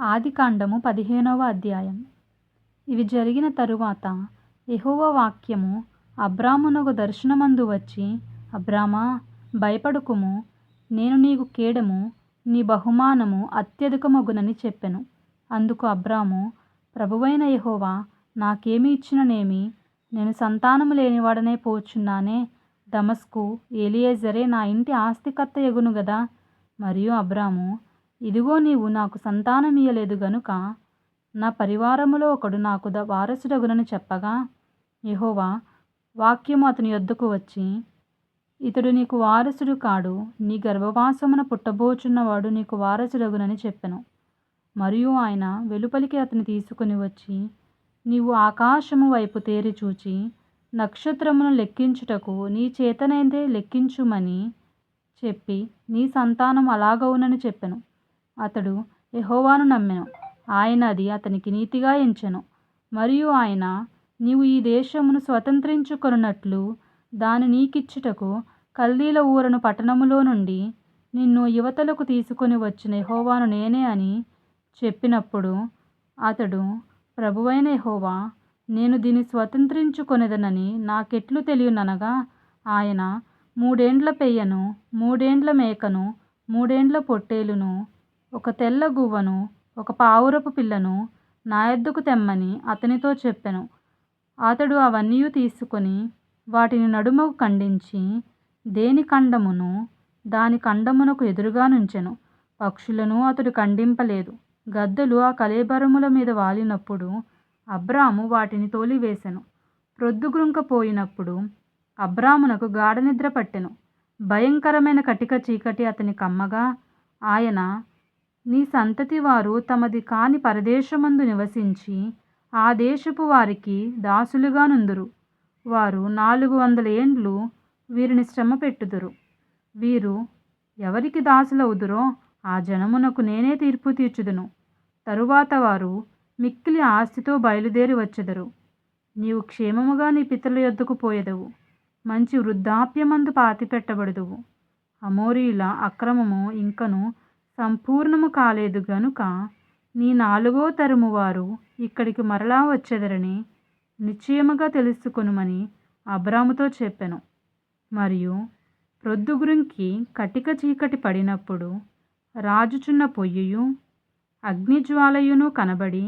ఆదికాండము పదిహేనవ అధ్యాయం. ఇవి జరిగిన తరువాత యెహోవా వాక్యము అబ్రామునకు దర్శనమందు వచ్చి అబ్రామా భయపడకుము. నేను నీకు కేడము నీ బహుమానము అత్యధికమగునని చెప్పెను. అందుకు అబ్రాము ప్రభువైన యెహోవా నాకేమి ఇచ్చిననేమి? నేను సంతానము లేనివాడనే పోచున్నానే. దమస్కు ఏలియేజరే నా ఇంటి ఆస్తికర్త ఎగును గదా. మరియు అబ్రాము ఇదిగో నీవు నాకు సంతానమియ్యలేదు గనుక నా పరివారములో ఒకడు నాకు ద వారసుడగునని చెప్పగా యహోవా వాక్యము అతని యొద్దకు వచ్చి ఇతడు నీకు వారసుడు కాడు నీ గర్భవాసమున పుట్టబోచున్నవాడు నీకు వారసుడగునని చెప్పెను. మరియు ఆయన వెలుపలికి అతని తీసుకుని వచ్చి నీవు ఆకాశము వైపు తేరి చూచి నక్షత్రమును లెక్కించుటకు నీ చేతనైతే లెక్కించుమని చెప్పి నీ సంతానం అలాగవునని చెప్పెను. అతడు యెహోవాను నమ్మెను. ఆయన అది అతనికి నీతిగా ఎంచెను. మరియు ఆయన నీవు ఈ దేశమును స్వతంత్రించుకొనున్నట్లు దాని నీకిచ్చుటకు కల్దీల ఊరను పట్టణములో నుండి నిన్ను యువతలకు తీసుకొని వచ్చిన యెహోవాను నేనే అని చెప్పినప్పుడు అతడు ప్రభువైన యెహోవా నేను దీన్ని స్వతంత్రించుకొనేదనని నాకెట్లు తెలియననగా ఆయన మూడేండ్ల పెయ్యను మూడేండ్ల మేకను మూడేండ్ల పొట్టేలును ఒక తెల్ల గువ్వను ఒక పావురపు పిల్లను నా యొద్దకు తెమ్మని అతనితో చెప్పెను. అతడు అవన్నీ తీసుకొని వాటిని నడుమకు ఖండించి దేని ఖండమును దాని ఖండమునకు ఎదురుగా నుంచెను. పక్షులను అతడు ఖండింపలేదు. గద్దలు ఆ కలేబరముల మీద వాలినప్పుడు అబ్రాము వాటిని తోలివేసెను. ప్రొద్దుగురుంకపోయినప్పుడు అబ్రామునకు గాఢనిద్ర పట్టెను. భయంకరమైన కటిక చీకటి అతని కమ్మగా ఆయన నీ సంతతి వారు తమది కాని పరదేశమందు నివసించి ఆ దేశపు వారికి దాసులుగా నుందురు. వారు నాలుగు వందల ఏండ్లు వీరిని శ్రమ పెట్టుదురు. వీరు ఎవరికి దాసులవుదురో ఆ జనమునకు నేనే తీర్పు తీర్చుదును. తరువాత వారు మిక్కిలి ఆస్తితో బయలుదేరి వచ్చెదరు. నీవు క్షేమముగా నీ పితరుల యొద్దకు పోయెదవు. మంచి వృద్ధాప్యమందు పాతిపెట్టబడదువు. అమోరీల అక్రమము ఇంకను సంపూర్ణము కాలేదు గనుక నీ నాలుగో తరము వారు ఇక్కడికి మరలా వచ్చెదరని నిశ్చయముగా తెలుసుకొనుమని అబ్రాముతో చెప్పెను. మరియు ప్రొద్దుగురుంకి కటిక చీకటి పడినప్పుడు రాజుచున్న పొయ్యియు అగ్నిజ్వాలయును కనబడి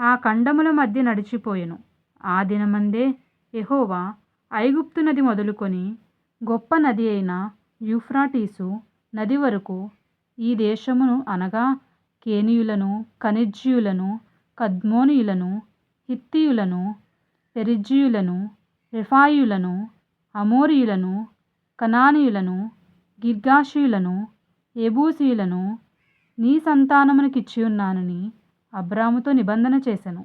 ఆ ఖండముల మధ్య నడిచిపోయెను. ఆ దినమందే ఎహోవా ఐగుప్తు నది మొదలుకొని గొప్ప నది అయిన యూఫ్రాటీసు నది వరకు ఈ దేశమును అనగా కేనీయులను కనిజ్జీయులను కద్మోనీయులను హిత్తీయులను పెరిజ్జీయులను రిఫాయులను అమోరీయులను కనానీయులను గిర్గాషీయులను ఎబూసీయులను నీ సంతానమునకిచ్చియున్నానని అబ్రాముతో నిబంధన చేసెను.